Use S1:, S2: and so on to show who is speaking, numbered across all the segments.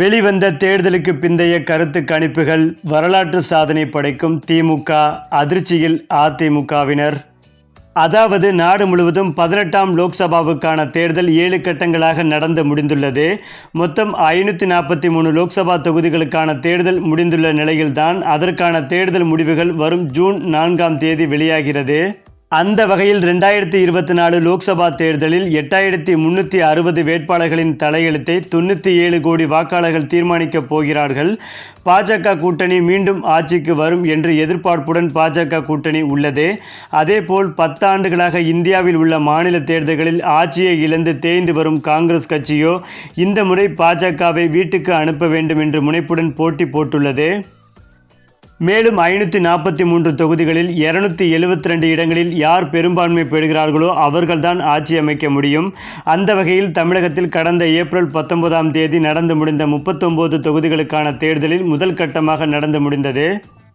S1: வெளிவந்த தேர்தலுக்கு பிந்தைய கருத்து கணிப்புகள் வரலாற்று சாதனை படைக்கும் திமுக அதிர்ச்சியில் அதிமுகவினர். அதாவது நாடு முழுவதும் பதினெட்டாம் லோக்சபாவுக்கான தேர்தல் ஏழு கட்டங்களாக நடந்து முடிந்துள்ளது. மொத்தம் ஐநூற்றி நாற்பத்தி மூணு லோக்சபா தொகுதிகளுக்கான தேர்தல் முடிந்துள்ள நிலையில்தான் அதற்கான தேர்தல் முடிவுகள் வரும் ஜூன் நான்காம் தேதி வெளியாகிறது. அந்த வகையில் ரெண்டாயிரத்தி இருபத்தி நாலு லோக்சபா தேர்தலில் எட்டாயிரத்தி முன்னூற்றி அறுபது வேட்பாளர்களின் தலையெழுத்தை தொண்ணூற்றி ஏழு கோடி வாக்காளர்கள் தீர்மானிக்கப் போகிறார்கள். பாஜக கூட்டணி மீண்டும் ஆட்சிக்கு வரும் என்று எதிர்பார்ப்புடன் பாஜக கூட்டணி உள்ளது. அதேபோல் பத்தாண்டுகளாக இந்தியாவில் உள்ள மாநில தேர்தல்களில் ஆட்சியை இழந்து தேய்ந்து வரும் காங்கிரஸ் கட்சியோ இந்த முறை பாஜகவை வீட்டுக்கு அனுப்ப வேண்டும் என்று முனைப்புடன் போட்டி போட்டுள்ளது. மேலும் ஐநூற்றி நாற்பத்தி மூன்று தொகுதிகளில் இருநூத்தி எழுபத்தி ரெண்டு இடங்களில் யார் பெரும்பான்மை பெறுகிறார்களோ அவர்கள்தான் ஆட்சி அமைக்க முடியும். அந்த வகையில் தமிழகத்தில் கடந்த ஏப்ரல் பத்தொன்பதாம் தேதி நடந்து முடிந்த முப்பத்தொம்போது தொகுதிகளுக்கான தேர்தலில் முதல் கட்டமாக நடந்து முடிந்தது.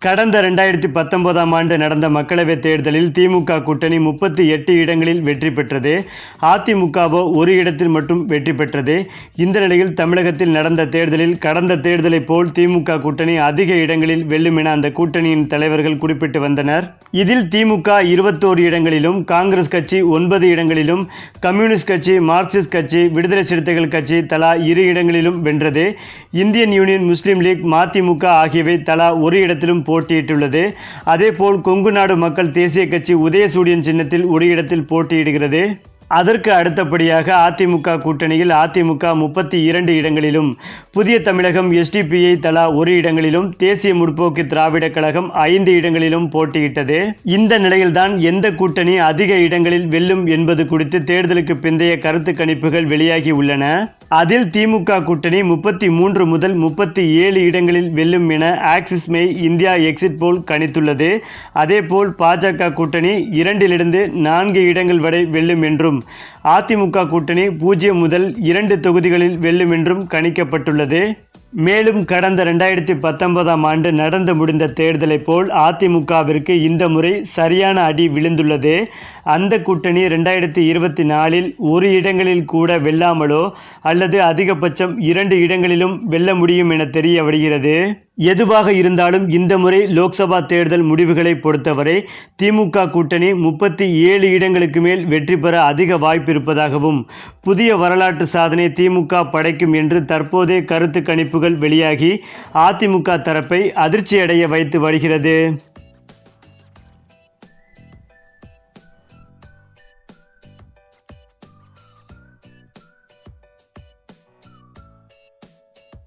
S1: கடந்த ரெண்டாயிரத்தி பத்தொன்பதாம் ஆண்டு நடந்த மக்களவைத் தேர்தலில் திமுக கூட்டணி முப்பத்தி எட்டு இடங்களில் வெற்றி பெற்றது. அதிமுகவோ ஒரு இடத்தில் மட்டும் வெற்றி பெற்றது. இந்த நிலையில் தமிழகத்தில் நடந்த தேர்தலில் கடந்த தேர்தலைப் போல் திமுக கூட்டணி அதிக இடங்களில் வெல்லும் என அந்த கூட்டணியின் தலைவர்கள் குறிப்பிட்டு வந்தனர். இதில் திமுக இருபத்தோரு இடங்களிலும் காங்கிரஸ் கட்சி ஒன்பது இடங்களிலும் கம்யூனிஸ்ட் கட்சி மார்க்சிஸ்ட் கட்சி விடுதலை சிறுத்தைகள் கட்சி தலா இரு இடங்களிலும் வென்றது. இந்தியன் யூனியன் முஸ்லீம் லீக் மதிமுக ஆகியவை தலா ஒரு இடத்திலும் போட்டியிட்டுள்ளது. அதேபோல் கொங்கு நாடு மக்கள் தேசிய கட்சி உதயசூரியன் சின்னத்தில் ஒரு இடத்தில் போட்டியிடுகிறது. அதற்கு அடுத்தபடியாக அதிமுக கூட்டணியில் அதிமுக முப்பத்தி இரண்டு இடங்களிலும் புதிய தமிழகம் எஸ்டிபிஐ தலா ஒரு இடங்களிலும் தேசிய முற்போக்கு திராவிட கழகம் ஐந்து இடங்களிலும் போட்டியிட்டது. இந்த நிலையில்தான் எந்த கூட்டணி அதிக இடங்களில் வெல்லும் என்பது குறித்து தேர்தலுக்கு பிந்தைய கருத்து கணிப்புகள் வெளியாகி உள்ளன. அதில் திமுக கூட்டணி முப்பத்தி மூன்று முதல் முப்பத்தி ஏழு இடங்களில் வெல்லும் என Axis My India exit poll கணித்துள்ளது. அதேபோல் பாஜக கூட்டணி இரண்டிலிருந்து நான்கு இடங்கள் வரை வெல்லும் என்றும் அதிமுக கூட்டணி பூஜ்ஜியம் முதல் இரண்டு தொகுதிகளில் வெல்லும் என்றும் கணிக்கப்பட்டுள்ளது. மேலும் கடந்த ரெண்டாயிரத்தி பத்தொன்பதாம் ஆண்டு நடந்து முடிந்த தேர்தலைப் போல் அதிமுகவிற்கு இந்த முறை சரியான அடி விழுந்துள்ளது. அந்த கூட்டணி ரெண்டாயிரத்தி இருபத்தி நாலில் ஒரு இடங்களில் கூட வெல்லாமலோ அல்லது அதிகபட்சம் இரண்டு இடங்களிலும் வெல்ல முடியும் என தெரிய வருகிறது. எதுவாக இருந்தாலும் இந்த முறை லோக்சபா தேர்தல் முடிவுகளை பொறுத்தவரை திமுக கூட்டணி முப்பத்தி ஏழு இடங்களுக்கு மேல் வெற்றி பெற அதிக வாய்ப்பு இருப்பதாகவும் புதிய வரலாற்று சாதனை திமுக படைக்கும் என்று தற்போதே கருத்து கணிப்புகள் வெளியாகி அதிமுக தரப்பை அதிர்ச்சியடைய வைத்து வருகிறது.